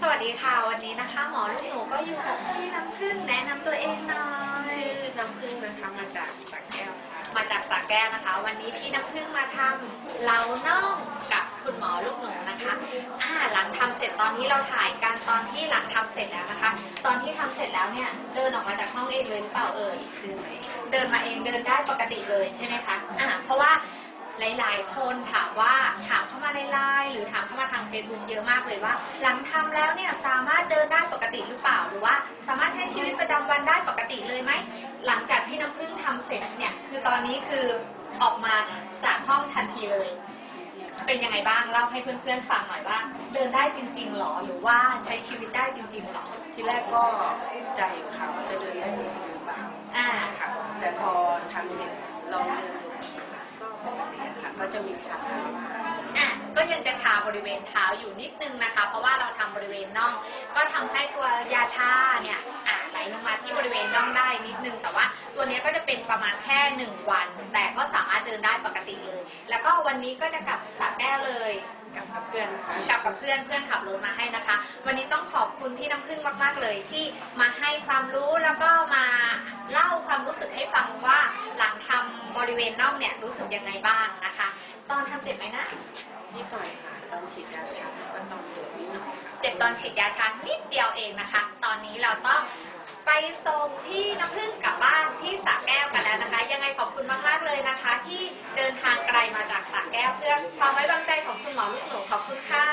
สวัสดีค่ะ วันนี้นะคะ หมอลูกหนูก็อยู่กับพี่น้ำพึ่งแนะนำตัวเองหน่อยชื่อน้ำพึ่งนะคะมาจากสักแก้วค่ะมาจากสระแก้วนะคะ วันนี้พี่น้ำพึ่งมาทำเล้าน่องกับคุณหมอลูกหนูนะคะอ่าหลังทำเสร็จตอนนี้เราถ่ายกันตอนที่หลังทำเสร็จแล้วนะคะ ตอนที่ทำเสร็จแล้วเนี่ยเดินออกมาจากห้องเองเลยหรือเปล่าเอ่ยคือไหนเดินมาเองเดินได้ปกติเลยใช่ไหมคะอ่าเพราะว่า หลาย ๆ คนถามว่าถามเข้ามาในไลน์หรือถามเข้ามาทาง Facebook เยอะมากเลยว่า หลังทำแล้วเนี่ยสามารถเดินได้ปกติหรือเปล่าหรือว่า สามารถใช้ชีวิตประจำวันได้ปกติเลยไหมหลังจากที่น้ำพึ่งทำเสร็จเนี่ยคือตอนนี้คือออกมาจากห้องทันทีเลย เป็นยังไงบ้างเล่าให้เพื่อนๆฟังหน่อยว่า เดินได้จริงๆหรอหรือว่าใช้ชีวิตได้จริงๆหรอที่แรกก็ใจ ติค่ะก็จะมีชาชาบ้างอะก็ยังจะชาบริเวณเท้าอยู่นิดนึงนะคะ เพราะว่าเราทำบริเวณน่อง ก็ทำให้ตัวยาชาเนี่ยอะไหลลงมาที่บริเวณน่องได้นิดนึง แต่ว่าตัวเนี้ยก็จะเป็นประมาณแค่หนึ่งวัน แต่ก็สามารถเดินได้ปกติเลย แล้วก็วันนี้ก็จะกลับสระแก้วเลยกับกับเพื่อนค่ะกลับกับเพื่อนเพื่อนขับรถมาให้นะคะ วันนี้ต้องขอบคุณพี่น้ำพึ่งมาก ๆเลยที่มาให้ความรู้แล้วก็มาเล่าำบริเวณน่องเนี่ยรู้สึกยังไงบ้างนะคะ ตอนทำเจ็บไหมนะนิดหน่อยค่ะตอนฉีดยาชาก็ต้องเดินนิดหน่อยค่ะเจ็บตอนฉีดยาชานิดเดียวเองนะคะ ตอนนี้เราต้องไปส่งที่น้ำพึ่งกลับบ้านที่สระแก้วกันแล้วนะคะ ยังไงขอบคุณมากๆเลยนะคะ ที่เดินทางไกลมาจากสระแก้วเพื่อความไว้วางใจของคุณหมอลูกหนูขอบคุณค่ะ